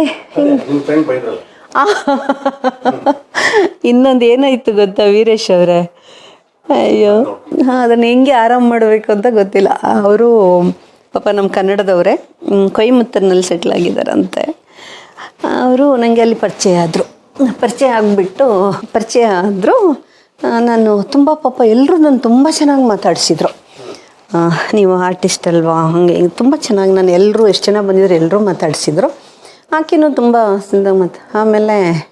ಇನ್ನೊಂದು ಏನಾಯ್ತು ಗೊತ್ತಾ ವೀರೇಶ್ ಅವರೇ? ಅಯ್ಯೋ ಹಾಂ ಅದನ್ನು ಹೆಂಗೆ ಆರಾಮ್ ಮಾಡಬೇಕು ಅಂತ ಗೊತ್ತಿಲ್ಲ. ಅವರು ಪಾಪ ನಮ್ಮ ಕನ್ನಡದವರೇ ಕೊಯಮತ್ತೂರಿನಲ್ಲಿ ಸೆಟ್ಲ್ ಆಗಿದ್ದಾರಂತೆ ಅವರು ನನಗೆ ಅಲ್ಲಿ ಪರಿಚಯ ಆದರು. ಪರಿಚಯ ಆಗಿಬಿಟ್ಟು ಪರಿಚಯ ಆದರು. ನಾನು ತುಂಬ ಪಾಪ ಎಲ್ಲರೂ ನಾನು ತುಂಬ ಚೆನ್ನಾಗಿ ಮಾತಾಡಿಸಿದ್ರು. ನೀವು ಆರ್ಟಿಸ್ಟ್ ಅಲ್ವಾ ಹಾಗೆ ತುಂಬ ಚೆನ್ನಾಗಿ ನಾನು ಎಲ್ಲರೂ ಎಷ್ಟು ಜನ ಬಂದಿದ್ರು ಎಲ್ಲರೂ ಮಾತಾಡಿಸಿದ್ರು. ಆಕೆನೂ ತುಂಬ ಸುಂದರ ಮತ್ತು ಆಮೇಲೆ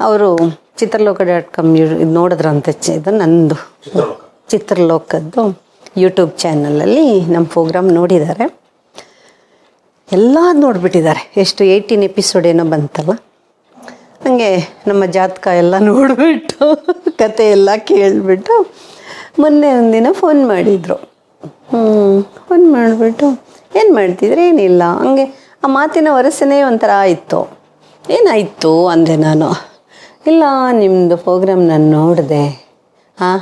ಅವರು ಚಿತ್ರಲೋಕ ಡಾಟ್ ಕಾಮ್ ಇದು ನೋಡಿದ್ರಂತೆ ಚ- ಇದು ನಂದು. ಚಿತ್ರಲೋಕ ಚಿತ್ರಲೋಕದ್ದು ಯೂಟ್ಯೂಬ್ ಚಾನಲಲ್ಲಿ ನಮ್ಮ ಪ್ರೋಗ್ರಾಮ್ ನೋಡಿದ್ದಾರೆ. ಎಲ್ಲ ನೋಡಿಬಿಟ್ಟಿದ್ದಾರೆ. ಎಷ್ಟು ಏಯ್ಟೀನ್ ಎಪಿಸೋಡ್ ಏನೋ ಬಂತಲ್ಲ. ಹಂಗೆ ನಮ್ಮ ಜಾತಕ ಎಲ್ಲ ನೋಡಿಬಿಟ್ಟು, ಕತೆ ಎಲ್ಲ ಕೇಳಿಬಿಟ್ಟು ಮೊನ್ನೆ ಒಂದಿನ ಫೋನ್ ಮಾಡಿದರು. ಫೋನ್ ಮಾಡಿಬಿಟ್ಟು, ಏನು ಮಾಡ್ತಿದ್ರೆ? ಏನಿಲ್ಲ. ಹಂಗೆ ಆ ಮಾತಿನ ವರಸೆನೇ ಒಂಥರ ಆಯಿತು ಏನಾಯಿತು ಅಂದೆ ನಾನು, ಇಲ್ಲ ನಿಮ್ಮದು ಪ್ರೋಗ್ರಾಮ್ ನಾನು ನೋಡಿದೆ. ಹಾಂ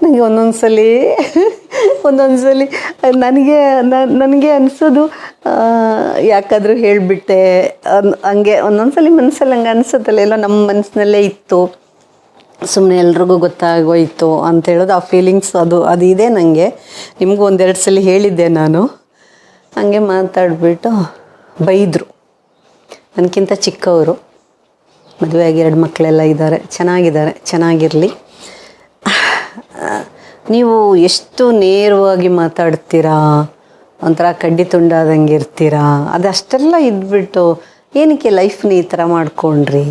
ನನಗೆ ಒಂದೊಂದು ಸಲ ಒಂದೊಂದು ಸಲ ನನಗೆ ನನಗೆ ಅನಿಸೋದು ಯಾಕಾದರೂ ಹೇಳಿಬಿಟ್ಟೆ. ಹಂಗೆ ಒಂದೊಂದು ಸಲ ಮನಸ್ಸಲ್ಲಿ ಹಂಗೆ ಅನಿಸುತ್ತಲ್ಲ, ಎಲ್ಲ ನಮ್ಮ ಮನಸ್ಸಿನಲ್ಲೇ ಇತ್ತು. ಸುಮ್ಮನೆ ಎಲ್ರಿಗೂ ಗೊತ್ತಾಗೋಯಿತು ಅಂತ ಹೇಳೋದು ಆ ಫೀಲಿಂಗ್ಸ್ ಅದು ಅದು ಇದೆ ನನಗೆ ನಿಮಗೂ ಒಂದೆರಡು ಸಲ ಹೇಳಿದ್ದೆ ನಾನು. ಹಂಗೆ ಮಾತಾಡಿಬಿಟ್ಟು ಬೈದರು. ನನಗಿಂತ ಚಿಕ್ಕವರು. ಮದುವೆಯಾಗಿ ಎರಡು ಮಕ್ಕಳೆಲ್ಲ ಇದ್ದಾರೆ. ಚೆನ್ನಾಗಿದ್ದಾರೆ. ಚೆನ್ನಾಗಿರಲಿ. ನೀವು ಎಷ್ಟು ನೇರವಾಗಿ ಮಾತಾಡ್ತೀರಾ? ಒಂಥರ ಕಡ್ಡಿ ತುಂಡಾದಂಗೆ ಇರ್ತೀರಾ? ಅದಷ್ಟೆಲ್ಲ ಇದ್ಬಿಟ್ಟು ಏನಕ್ಕೆ ಲೈಫ್ನ ಈ ಥರ ಮಾಡ್ಕೊಂಡ್ರಿ?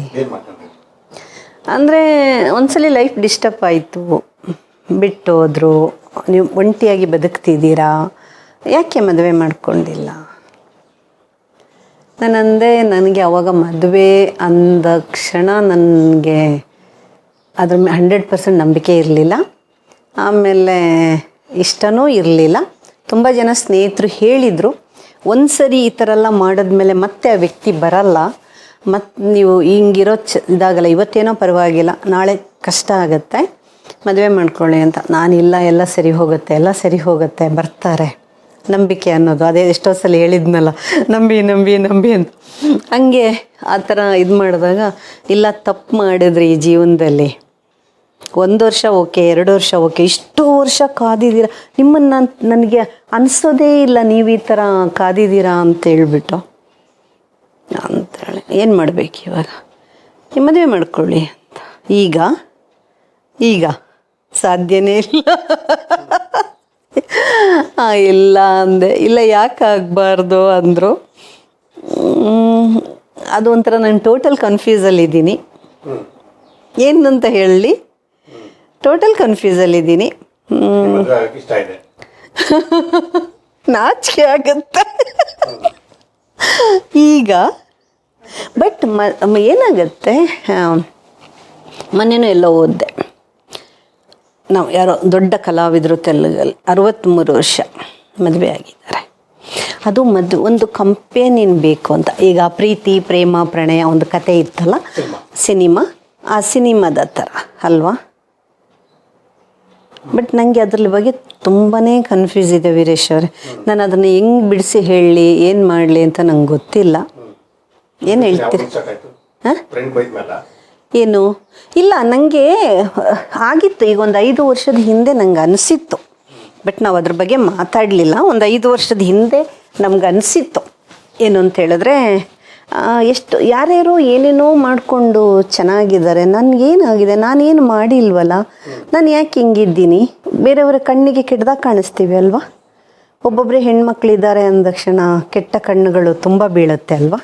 ಅಂದರೆ ಒಂದ್ಸಲಿ ಲೈಫ್ ಡಿಸ್ಟರ್ಬ್ ಆಯಿತು. ಬಿಟ್ಟು ಹೋದ್ರು ನೀವು ಒಂಟಿಯಾಗಿ ಬದುಕ್ತಿದ್ದೀರಾ? ಯಾಕೆ ಮದುವೆ ಮಾಡ್ಕೊಂಡಿಲ್ಲ? ನಾನಂದೆ ನನಗೆ ಅವಾಗ ಮದುವೆ ಅಂದ ಕ್ಷಣ ನನಗೆ ಅದ್ರ ಹಂಡ್ರೆಡ್ ಪರ್ಸೆಂಟ್ ನಂಬಿಕೆ ಇರಲಿಲ್ಲ. ಆಮೇಲೆ ಇಷ್ಟನೂ ಇರಲಿಲ್ಲ. ತುಂಬ ಜನ ಸ್ನೇಹಿತರು ಹೇಳಿದರು ಒಂದು ಸರಿ ಈ ಥರ ಎಲ್ಲ ಮಾಡಿದ್ಮೇಲೆ ಮತ್ತೆ ಆ ವ್ಯಕ್ತಿ ಬರಲ್ಲ. ಮತ್ತು ನೀವು ಹಿಂಗಿರೋ ಚ ಇದಾಗಲ್ಲ, ಇವತ್ತೇನೋ ಪರವಾಗಿಲ್ಲ, ನಾಳೆ ಕಷ್ಟ ಆಗುತ್ತೆ. ಮದುವೆ ಮಾಡ್ಕೊಳ್ಳಿ ಅಂತ. ನಾನಿಲ್ಲ, ಎಲ್ಲ ಸರಿ ಹೋಗುತ್ತೆ, ಎಲ್ಲ ಸರಿ ಹೋಗುತ್ತೆ, ಬರ್ತಾರೆ. ನಂಬಿಕೆ ಅನ್ನೋದು. ಅದೇ ಎಷ್ಟೋ ಸಲ ಹೇಳಿದ್ನಲ್ಲ, ನಂಬಿ ನಂಬಿ ನಂಬಿ ಅಂತ. ಹಂಗೆ ಆ ಥರ ಇದು ಮಾಡಿದಾಗ, ಇಲ್ಲ, ತಪ್ಪು ಮಾಡಿದ್ರಿ ಈ ಜೀವನದಲ್ಲಿ. ಒಂದು ವರ್ಷ ಓಕೆ, ಎರಡು ವರ್ಷ ಓಕೆ, ಇಷ್ಟು ವರ್ಷ ಕಾದಿದ್ದೀರಾ. ನಿಮ್ಮನ್ನು ನನಗೆ ಅನಿಸೋದೇ ಇಲ್ಲ ನೀವು ಈ ಥರ ಕಾದಿದ್ದೀರಾ ಅಂತ ಹೇಳ್ಬಿಟ್ಟು. ಅಂತೇಳಿ, ಏನು ಮಾಡಬೇಕು ಇವಾಗ? ನಿಮ್ಮ ಮದುವೆ ಮಾಡ್ಕೊಳ್ಳಿ ಅಂತ. ಈಗ? ಈಗ? ಸಾಧ್ಯನೇ ಇಲ್ಲ. ಇಲ್ಲ ಅಂದೆ. ಇಲ್ಲ ಯಾಕೆ ಆಗಬಾರ್ದು ಅಂದರು? ಅದು ಒಂಥರ ನಾನು ಟೋಟಲ್ ಕನ್ಫ್ಯೂಸಲ್ಲಿದ್ದೀನಿ ಏನಂತ ಹೇಳಲಿ ಟೋಟಲ್ ಕನ್ಫ್ಯೂಸಲ್ಲಿದ್ದೀನಿ ನಾಚಿಕೆ ಆಗುತ್ತೆ. ಈಗ ಬಟ್ ಮ ಏನಾಗುತ್ತೆ? ಮೊನ್ನೆನೂ ಎಲ್ಲ ಓದಿದೆ. ನಾವು ಯಾರೋ ದೊಡ್ಡ ಕಲಾವಿದರು ತೆಲುಗಲ್ಲಿ ಅರವತ್ತ್ಮೂರು ವರ್ಷ ಮದುವೆ ಆಗಿದ್ದಾರೆ. ಅದು ಮದ್ ಒಂದು ಕಂಪೇನಿನ್ ಬೇಕು ಅಂತ. ಈಗ ಪ್ರೀತಿ ಪ್ರೇಮ ಪ್ರಣಯ ಒಂದು ಕತೆ ಇತ್ತಲ್ಲ? ಸಿನಿಮಾ. ಆ ಸಿನಿಮಾದ ಥರ ಅಲ್ವಾ? ಬಟ್ ನನಗೆ ಅದ್ರ ಬಗ್ಗೆ ತುಂಬಾ ಕನ್ಫ್ಯೂಸ್ ಇದೆ ವೀರೇಶ್ ಅವರೇ. ನಾನು ಅದನ್ನು ಹೆಂಗೆ ಬಿಡಿಸಿ ಹೇಳಲಿ ಏನು ಮಾಡಲಿ ಅಂತ ನಂಗೆ ಗೊತ್ತಿಲ್ಲ. ಏನು ಹೇಳ್ತೀರಿ? ಹಾಂ? ಏನು? ಇಲ್ಲ ನನಗೆ ಆಗಿತ್ತು, ಈಗ ಒಂದು ಐದು ವರ್ಷದ ಹಿಂದೆ ನಂಗೆ ಅನಿಸಿತ್ತು. ಬಟ್ ನಾವು ಅದ್ರ ಬಗ್ಗೆ ಮಾತಾಡಲಿಲ್ಲ. ಒಂದು ಐದು ವರ್ಷದ ಹಿಂದೆ ನಮ್ಗೆ ಅನಿಸಿತ್ತು. ಏನು ಅಂತ ಹೇಳಿದ್ರೆ ಎಷ್ಟು, ಯಾರ್ಯಾರು ಏನೇನೋ ಮಾಡಿಕೊಂಡು ಚೆನ್ನಾಗಿದ್ದಾರೆ. ನನಗೇನಾಗಿದೆ ನಾನೇನು ಮಾಡಿಲ್ವಲ್ಲ? ನಾನು ಯಾಕೆ ಹಿಂಗಿದ್ದೀನಿ? ಬೇರೆಯವರ ಕಣ್ಣಿಗೆ ಕೆಟ್ಟದಾಗ ಕಾಣಿಸ್ತೀವಿ ಅಲ್ವಾ? ಒಬ್ಬೊಬ್ಬರೇ ಹೆಣ್ಮಕ್ಳಿದ್ದಾರೆ ಅಂದ ತಕ್ಷಣ ಕೆಟ್ಟ ಕಣ್ಣುಗಳು ತುಂಬ ಬೀಳುತ್ತೆ ಅಲ್ವಾ?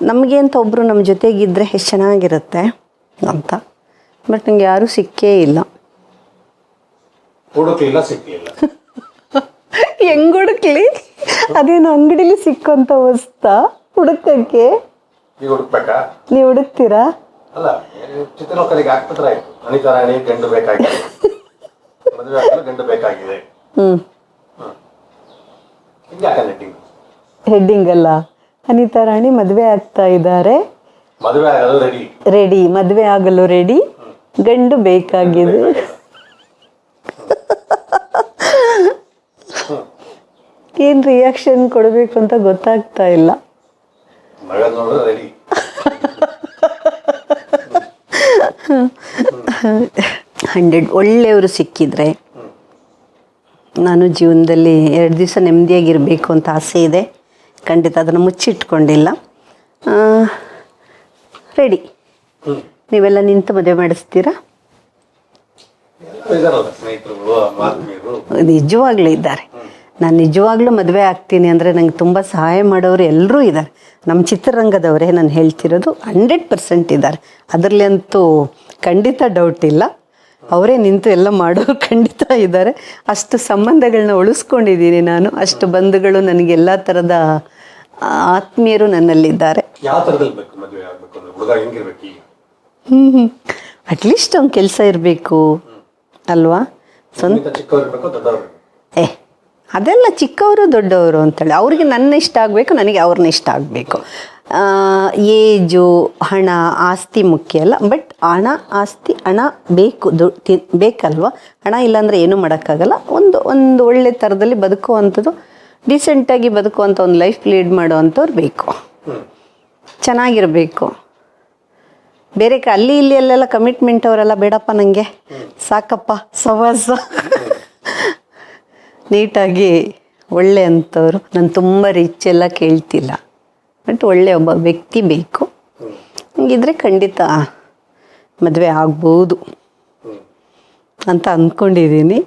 ನಮಗೆ ಅಂತ ಒಬ್ಬರು ನಮ್ಮ ಜೊತೆಗಿದ್ದರೆ ಎಷ್ಟು ಚೆನ್ನಾಗಿರುತ್ತೆ ಅಂತ. ಬಟ್ ನಂಗೆ ಯಾರೂ ಸಿಕ್ಕೇ ಇಲ್ಲ. ಹೆಂಗ್ ಹುಡುಕ್ಲಿ? ಅದೇನು ಅಂಗಡಿಲಿ ಸಿಕ್ಕಂತ ವಸ್ತ? ಹುಡುಕಕ್ಕೆ ನೀವು ಹುಡುಕ್ತೀರಾ? ಹೆಡ್ಡಿಂಗ್ ಅಲ್ಲ? ಅನಿತಾ ರಾಣಿ ಮದುವೆ ಆಗ್ತಾ ಇದ್ದಾರೆ. ರೆಡಿ ಮದುವೆ ಆಗಲು ರೆಡಿ ಗಂಡು ಬೇಕಾಗಿದೆ ಏನು ರಿಯಾಕ್ಷನ್ ಕೊಡಬೇಕು ಅಂತ ಗೊತ್ತಾಗ್ತಾ ಇಲ್ಲ. ಹಂಡ್ರೆಡ್ ಒಳ್ಳೆಯವರು ಸಿಕ್ಕಿದ್ರೆ ನಾನು ಜೀವನದಲ್ಲಿ ಎರಡು ದಿವಸ ನೆಮ್ಮದಿಯಾಗಿರಬೇಕು ಅಂತ ಆಸೆ ಇದೆ. ಖಂಡಿತ ಅದನ್ನು ಮುಚ್ಚಿಟ್ಕೊಂಡಿಲ್ಲ. ರೆಡಿ ನೀವೆಲ್ಲ ನಿಂತು ಮದುವೆ ಮಾಡಿಸ್ತೀರಾ? ನಿಜವಾಗ್ಲೂ ಇದ್ದಾರೆ. ನಾನು ನಿಜವಾಗ್ಲೂ ಮದುವೆ ಆಗ್ತೀನಿ ಅಂದರೆ ನಂಗೆ ತುಂಬ ಸಹಾಯ ಮಾಡೋರು ಎಲ್ಲರೂ ಇದ್ದಾರೆ. ನಮ್ಮ ಚಿತ್ರರಂಗದವರೇ ನಾನು ಹೇಳ್ತಿರೋದು ಹಂಡ್ರೆಡ್ ಪರ್ಸೆಂಟ್ ಇದ್ದಾರೆ. ಅದರಲ್ಲಿ ಅಂತೂ ಖಂಡಿತ ಡೌಟ್ ಇಲ್ಲ. ಅವರೇ ನಿಂತು ಎಲ್ಲ ಮಾಡೋ ಖಂಡಿತ ಇದ್ದಾರೆ. ಅಷ್ಟು ಸಂಬಂಧಗಳನ್ನ ಉಳಿಸ್ಕೊಂಡಿದ್ದೀನಿ ನಾನು. ಅಷ್ಟು ಬಂಧುಗಳು ನನಗೆ ಎಲ್ಲ ಥರದ ಆತ್ಮೀಯರು ನನ್ನಲ್ಲಿದ್ದಾರೆ. ಹ್ಞೂ ಅಟ್ಲೀಸ್ಟ್ ಅವ್ನ ಕೆಲಸ ಇರಬೇಕು. ಅಲ್ವಾ? ಸ್ವಂತ ಏ ಅದೆಲ್ಲ ಚಿಕ್ಕವರು ದೊಡ್ಡವರು ಅಂತೇಳಿ. ಅವ್ರಿಗೆ ನನ್ನ ಇಷ್ಟ ಆಗಬೇಕು ನನಗೆ ಅವ್ರನ್ನ ಇಷ್ಟ ಆಗಬೇಕು. ಏಜು, ಹಣ, ಆಸ್ತಿ ಮುಖ್ಯ ಅಲ್ಲ. ಬಟ್ ಹಣ, ಆಸ್ತಿ, ಹಣ ಬೇಕು, ದು, ತಿ- ಬೇಕಲ್ವ? ಹಣ ಇಲ್ಲಾಂದರೆ ಏನೂ ಮಾಡೋಕ್ಕಾಗಲ್ಲ. ಒಂದು ಒಂದು ಒಳ್ಳೆ ಥರದಲ್ಲಿ ಬದುಕುವಂಥದ್ದು ಡಿಸೆಂಟಾಗಿ ಬದುಕುವಂಥ ಒಂದು ಲೈಫ್ ಲೀಡ್ ಮಾಡುವಂಥವ್ರು ಬೇಕು. ಚೆನ್ನಾಗಿರಬೇಕು. ಬೇರೆ ಕ ಅಲ್ಲಿ, ಇಲ್ಲಿ ಅಲ್ಲೆಲ್ಲ ಕಮಿಟ್ಮೆಂಟ್ ಅವರೆಲ್ಲ, ಬೇಡಪ್ಪ ನನಗೆ ಸಾಕಪ್ಪ, ಸವಾಸ. ನೀಟಾಗಿ ಒಳ್ಳೆ ಅಂಥವ್ರು ನಾನು ತುಂಬ ರಿಚ್ ಎಲ್ಲ ಕೇಳ್ತಿಲ್ಲ. ಬಟ್ ಒಳ್ಳೆ ಒಬ್ಬ ವ್ಯಕ್ತಿ ಬೇಕು. ಹಂಗಿದ್ರೆ ಖಂಡಿತ ಮದುವೆ ಆಗ್ಬೋದು ಅಂತ ಅಂದ್ಕೊಂಡಿದ್ದೀನಿ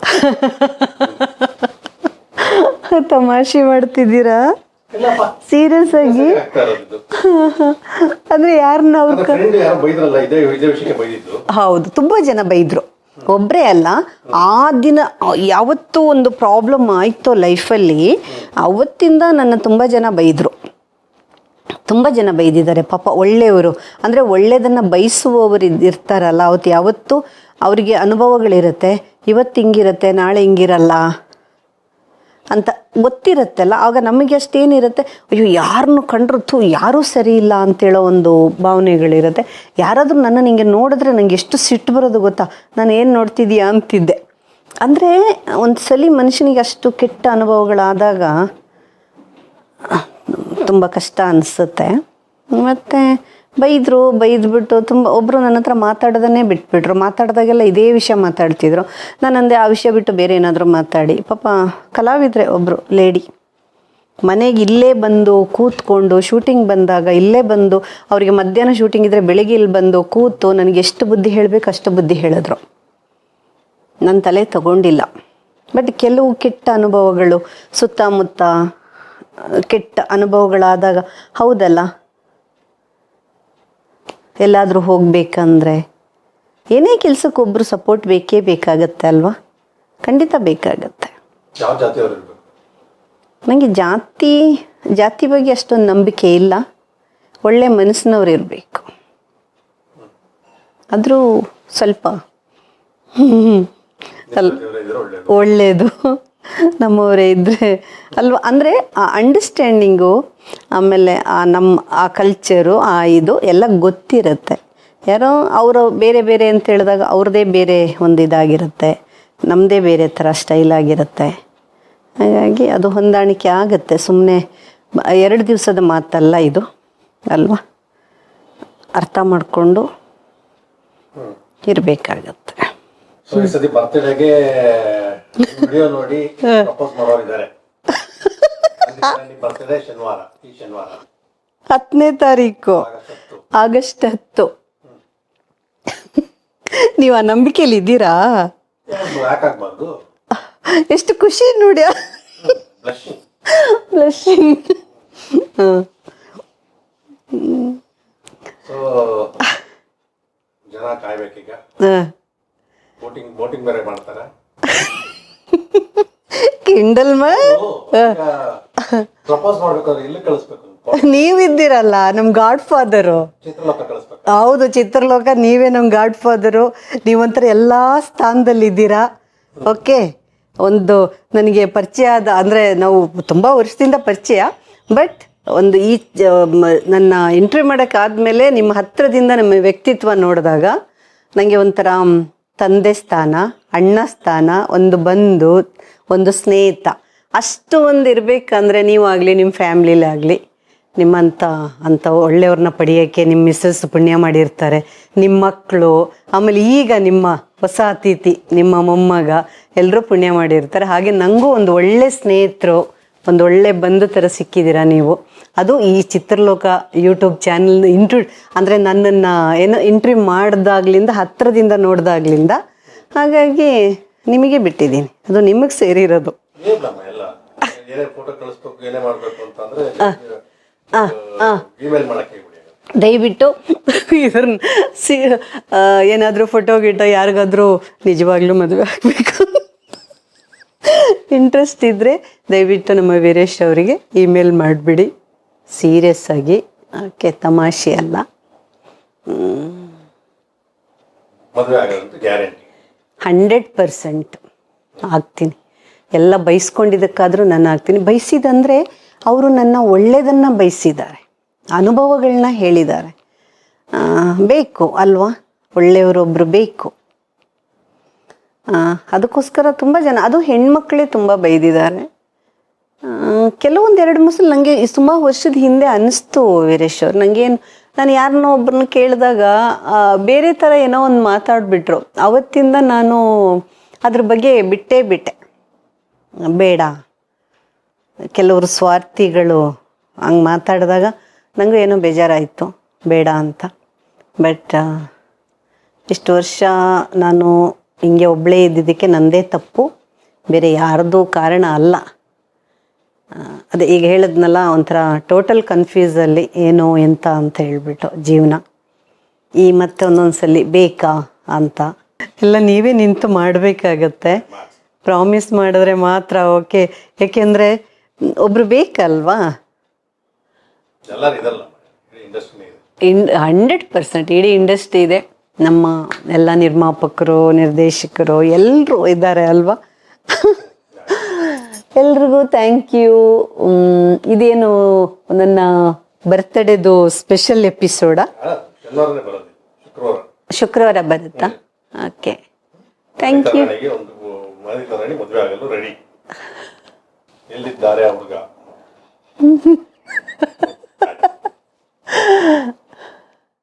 ತಮಾಷೆ ಮಾಡ್ತಿದ್ದೀರಾ? ಸೀರಿಯಸ್ ಆಗಿ? ಅಂದ್ರೆ ಯಾರನ್ನ ಅವ್ರ ಹೌದು ತುಂಬಾ ಜನ ಬೈದ್ರು. ಒಬ್ಬರೇ ಅಲ್ಲ ಆ ದಿನ ಯಾವತ್ತು ಒಂದು ಪ್ರಾಬ್ಲಮ್ ಆಯ್ತೋ ಲೈಫಲ್ಲಿ ಅವತ್ತಿಂದ ನನ್ನ ತುಂಬ ಜನ ಬೈದರು. ತುಂಬ ಜನ ಬೈದಿದ್ದಾರೆ. ಪಾಪ ಒಳ್ಳೆಯವರು, ಅಂದರೆ ಒಳ್ಳೆಯದನ್ನು ಬಯಸುವವರು ಇರ್ತಾರಲ್ಲ, ಅವತ್ತು ಯಾವತ್ತೂ ಅವರಿಗೆ ಅನುಭವಗಳಿರುತ್ತೆ. ಇವತ್ತು ಹಿಂಗಿರುತ್ತೆ, ನಾಳೆ ಹಿಂಗಿರಲ್ಲ. ಅಂತ ಗೊತ್ತಿರುತ್ತಲ್ಲ. ಆಗ ನಮಗೆ ಅಷ್ಟೇನಿರುತ್ತೆ, ಅಯ್ಯೋ ಯಾರನ್ನು ಕಂಡ್ರು ಥೂ, ಯಾರೂ ಸರಿ ಇಲ್ಲ ಅಂತೇಳೋ ಒಂದು ಭಾವನೆಗಳಿರುತ್ತೆ. ಯಾರಾದರೂ ನನ್ನ ನಿಂಗೆ ನೋಡಿದ್ರೆ ನನಗೆ ಎಷ್ಟು ಸಿಟ್ಟು ಬರೋದು ಗೊತ್ತಾ? ನಾನು ಏನು ನೋಡ್ತಿದ್ದೀಯಾ ಅಂತಿದ್ದೆ. ಅಂದರೆ ಒಂದು ಸಲ ಮನುಷ್ಯನಿಗೆ ಅಷ್ಟು ಕೆಟ್ಟ ಅನುಭವಗಳಾದಾಗ ತುಂಬ ಕಷ್ಟ ಅನಿಸುತ್ತೆ. ಮತ್ತು ಬೈದರು, ಬೈದ್ಬಿಟ್ಟು ತುಂಬ ಒಬ್ಬರು ನನ್ನ ಹತ್ರ ಮಾತಾಡೋದನ್ನೇ ಬಿಟ್ಬಿಟ್ರು. ಮಾತಾಡಿದಾಗೆಲ್ಲ ಇದೇ ವಿಷಯ ಮಾತಾಡ್ತಿದ್ರು. ನಾನು ಅಂದೆ, ಆ ವಿಷಯ ಬಿಟ್ಟು ಬೇರೆ ಏನಾದರೂ ಮಾತಾಡಿ. ಪಾಪ ಕಲಾವಿದ್ರೆ ಒಬ್ಬರು ಲೇಡಿ. ಮನೆಗೆ ಇಲ್ಲೇ ಬಂದು ಕೂತ್ಕೊಂಡು ಶೂಟಿಂಗ್ ಬಂದಾಗ ಇಲ್ಲೇ ಬಂದು ಅವರಿಗೆ ಮಧ್ಯಾಹ್ನ ಶೂಟಿಂಗ್ ಇದ್ದರೆ ಬೆಳಿಗ್ಗೆ ಇಲ್ಲಿ ಬಂದು ಕೂತು ನನಗೆ ಎಷ್ಟು ಬುದ್ಧಿ ಹೇಳಬೇಕು ಅಷ್ಟು ಬುದ್ಧಿ ಹೇಳಿದ್ರು. ನನ್ನ ತಲೆ ತಗೊಂಡಿಲ್ಲ. ಬಟ್ ಕೆಲವು ಕೆಟ್ಟ ಅನುಭವಗಳು, ಸುತ್ತಮುತ್ತ, ಕೆಟ್ಟ ಅನುಭವಗಳಾದಾಗ ಹೌದಲ್ಲ? ಎಲ್ಲಾದರೂ ಹೋಗಬೇಕಂದ್ರೆ ಏನೇ ಕೆಲಸಕ್ಕೆ ಒಬ್ಬರು ಸಪೋರ್ಟ್ ಬೇಕೇ ಬೇಕಾಗತ್ತೆ ಅಲ್ವಾ? ಖಂಡಿತ ಬೇಕಾಗತ್ತೆ. ನನಗೆ ಜಾತಿ ಜಾತಿ ಬಗ್ಗೆ ಅಷ್ಟೊಂದು ನಂಬಿಕೆ ಇಲ್ಲ. ಒಳ್ಳೆ ಮನಸ್ಸಿನವ್ರು ಇರಬೇಕು. ಆದರೂ ಸ್ವಲ್ಪ ಒಳ್ಳೆಯದು ನಮ್ಮವರೇ ಇದ್ದರೆ ಅಲ್ವಾ? ಅಂದರೆ ಆ ಅಂಡರ್ಸ್ಟ್ಯಾಂಡಿಂಗು ಆಮೇಲೆ ಆ ನಮ್ಮ ಆ ಕಲ್ಚರು ಆ ಇದು ಎಲ್ಲ ಗೊತ್ತಿರುತ್ತೆ. ಯಾರೋ ಅವರು ಬೇರೆ ಬೇರೆ ಅಂತ ಹೇಳಿದಾಗ ಅವ್ರದ್ದೇ ಬೇರೆ ಒಂದು ಇದಾಗಿರುತ್ತೆ. ನಮ್ಮದೇ ಬೇರೆ ಥರ ಸ್ಟೈಲ್ ಆಗಿರುತ್ತೆ. ಹಾಗಾಗಿ ಅದು ಹೊಂದಾಣಿಕೆ ಆಗುತ್ತೆ. ಸುಮ್ಮನೆ ಎರಡು ದಿವಸದ ಮಾತಲ್ಲ ಇದು ಅಲ್ವಾ? ಅರ್ಥ ಮಾಡಿಕೊಂಡು ಇರಬೇಕಾಗತ್ತೆ. ವಿಡಿಯೋ ನೋಡಿ ಪ್ರಪೋಸ್ ಬರ್ತ್ಡೇ ಶನಿವಾರ ಈ ಶನಿವಾರ. ಹತ್ತನೇ ತಾರೀಕು. ಆಗಸ್ಟ್ ಹತ್ತು. ನೀವು ಆ ನಂಬಿಕೆಯಲ್ಲಿ ಇದ್ದೀರಾ? ಯಾಕಾಗ್ಬಾರ್ದು ಎಷ್ಟು ಖುಷಿ ನೋಡಿ. ಬ್ಲಶಿಂಗ್. ಸೊ ಜನ ಕಾಯ್ಬೇಕೀಗ. ಬೋಟಿಂಗ್ ಬೋಟಿಂಗ್ ಬೇರೆ ಮಾಡ್ತಾರೆ. ಕಳಿಸ್ಬೇಕು? ನೀವಿದ್ದೀರಲ್ಲ ನಮ್ಮ ಗಾಡ್ ಫಾದರು ಹೌದು ಚಿತ್ರಲೋಕ ನೀವೇ ನಮ್ಮ ಗಾಡ್ ಫಾದರು ನೀವಂತರ ಸ್ಥಾನದಲ್ಲಿ ಇದ್ದೀರಾ ಓಕೆ. ಒಂದು ನನಗೆ ಪರಿಚಯ ಆದ ಅಂದರೆ ನಾವು ತುಂಬ ವರ್ಷದಿಂದ ಪರಿಚಯ ಬಟ್ ಒಂದು ಈ ನನ್ನ ಎಂಟ್ರಿ ಮೇಲೆ ಮಾಡೋಕ್ಕಾದ್ಮೇಲೆ ನಿಮ್ಮ ಹತ್ತಿರದಿಂದ ನಮ್ಮ ವ್ಯಕ್ತಿತ್ವ ನೋಡಿದಾಗ ನನಗೆ ಒಂಥರ ತಂದೆ ಸ್ಥಾನ ಅಣ್ಣ ಸ್ಥಾನ ಒಂದು ಬಂಧು ಒಂದು ಸ್ನೇಹಿತ. ಅಷ್ಟು ಒಂದು ಇರಬೇಕಂದ್ರೆ ನೀವಾಗಲಿ ನಿಮ್ಮ ಫ್ಯಾಮ್ಲಿಲಾಗಲಿ ನಿಮ್ಮಂಥ ಅಂಥ ಒಳ್ಳೆಯವ್ರನ್ನ ಪಡೆಯೋಕ್ಕೆ ನಿಮ್ಮ ಮಿಸ್ಸಸ್ ಪುಣ್ಯ ಮಾಡಿರ್ತಾರೆ. ನಿಮ್ಮ ಮಕ್ಕಳು ಆಮೇಲೆ ಈಗ ನಿಮ್ಮ ಹೊಸ ಅತಿಥಿ, ನಿಮ್ಮ ಮೊಮ್ಮಗ ಎಲ್ಲರೂ ಪುಣ್ಯ ಮಾಡಿರ್ತಾರೆ. ಹಾಗೆ ನನಗೂ ಒಂದು ಒಳ್ಳೆ ಸ್ನೇಹಿತರು, ಒಂದು ಒಳ್ಳೆ ಬಂಧು ಥರ ಸಿಕ್ಕಿದ್ದೀರಾ ನೀವು. ಅದು ಈ ಚಿತ್ರಲೋಕ ಯೂಟ್ಯೂಬ್ ಚಾನಲ್ ಇಂಟ್ರ್ಯೂ ಅಂದರೆ ನನ್ನನ್ನು ಏನು ಇಂಟ್ರಿ ಮಾಡಿದಾಗ್ಲಿಂದ ಹತ್ತಿರದಿಂದ ನೋಡಿದಾಗ್ಲಿಂದ, ಹಾಗಾಗಿ ನಿಮಗೆ ಬಿಟ್ಟಿದ್ದೀನಿ. ಅದು ನಿಮಗೆ ಸೇರಿರೋದು. ದಯವಿಟ್ಟು ಇವ್ರನ್ನ ಸಿ ಏನಾದರೂ ಫೋಟೋ ಗಿಟೋ ಯಾರಿಗಾದ್ರೂ ನಿಜವಾಗ್ಲೂ ಮದುವೆ ಆಗಬೇಕು. ಇಂಟ್ರೆಸ್ಟ್ ಇದ್ದರೆ ದಯವಿಟ್ಟು ನಮ್ಮ ವೀರೇಶ್ ಅವರಿಗೆ ಇಮೇಲ್ ಮಾಡಿಬಿಡಿ. ಸೀರಿಯಸ್ ಆಗಿ ಓಕೆ ತಮಾಷೆ ಅಲ್ಲ. ಹ್ಞೂ ಹಂಡ್ರೆಡ್ ಪರ್ಸೆಂಟ್ ಆಗ್ತೀನಿ. ಎಲ್ಲ ಬಯಸ್ಕೊಂಡಿದ್ದಕ್ಕಾದರೂ ನಾನು ಆಗ್ತೀನಿ. ಬಯಸಿದಂದರೆ ಅವರು ನನ್ನ ಒಳ್ಳೆಯದನ್ನು ಬಯಸಿದ್ದಾರೆ ಅನುಭವಗಳನ್ನ ಹೇಳಿದ್ದಾರೆ. ಬೇಕು ಅಲ್ವಾ? ಒಳ್ಳೆಯವರೊಬ್ಬರು ಬೇಕು. ಅದಕ್ಕೋಸ್ಕರ ತುಂಬ ಜನ, ಅದು ಹೆಣ್ಮಕ್ಳೇ ತುಂಬ ಬೈದಿದ್ದಾರೆ. ಕೆಲವೊಂದು ಎರಡು ಮೂರು ನನಗೆ ತುಂಬ ವರ್ಷದ ಹಿಂದೆ ಅನ್ನಿಸ್ತು ವೀರೇಶ್ ಅವ್ರು. ನನಗೇನು ನಾನು ಯಾರನ್ನೋ ಒಬ್ಬರನ್ನ ಕೇಳಿದಾಗ ಬೇರೆ ಥರ ಏನೋ ಒಂದು ಮಾತಾಡಿಬಿಟ್ರು. ಅವತ್ತಿಂದ ನಾನು ಅದ್ರ ಬಗ್ಗೆ ಬಿಟ್ಟೇ ಬಿಟ್ಟೆ. ಬೇಡ. ಕೆಲವರು ಸ್ವಾರ್ಥಿಗಳು ಹಂಗೆ ಮಾತಾಡಿದಾಗ ನನಗೂ ಏನೋ ಬೇಜಾರಾಯಿತು. ಬೇಡ ಅಂತ. ಬಟ್ ಇಷ್ಟು ವರ್ಷ ನಾನು ಹಿಂಗೆ ಒಬ್ಬಳೇ ಇದ್ದಿದ್ದಕ್ಕೆ ನನ್ನದೇ ತಪ್ಪು. ಬೇರೆ ಯಾರ್ದು ಕಾರಣ ಅಲ್ಲ. ಅದೇ ಈಗ ಹೇಳಿದ್ನಲ್ಲ ಒಂಥರ ಟೋಟಲ್ ಕನ್ಫ್ಯೂಸಲ್ಲಿ ಏನು ಎಂತ ಅಂತ ಹೇಳ್ಬಿಟ್ಟು ಜೀವನ. ಈ ಮತ್ತೆ ಒಂದೊಂದು ಸಲ ಬೇಕಾ ಅಂತ. ಎಲ್ಲ ನೀವೇ ನಿಂತು ಮಾಡಬೇಕಾಗತ್ತೆ. ಪ್ರಾಮಿಸ್ ಮಾಡಿದ್ರೆ ಮಾತ್ರ ಓಕೆ ಯಾಕೆಂದರೆ ಒಬ್ರು ಬೇಕಲ್ವಾ? ಇನ್ ಹಂಡ್ರೆಡ್ ಪರ್ಸೆಂಟ್ ಇಡೀ ಇಂಡಸ್ಟ್ರಿ ಇದೆ. ನಮ್ಮ ಎಲ್ಲ ನಿರ್ಮಾಪಕರು ನಿರ್ದೇಶಕರು ಎಲ್ಲರೂ ಇದ್ದಾರೆ ಅಲ್ವಾ? ಎಲ್ರಿಗೂ ಥ್ಯಾಂಕ್ ಯು ಇದೇನು ನನ್ನ ಬರ್ತ್ಡೇದು ಸ್ಪೆಷಲ್ ಎಪಿಸೋಡಾ ಶುಕ್ರವಾರ. ಬರುತ್ತಾ? ಓಕೆ ಥ್ಯಾಂಕ್ ಯು ಎಲ್ಲಿದ್ದಾರೆ ಹುಡುಗ?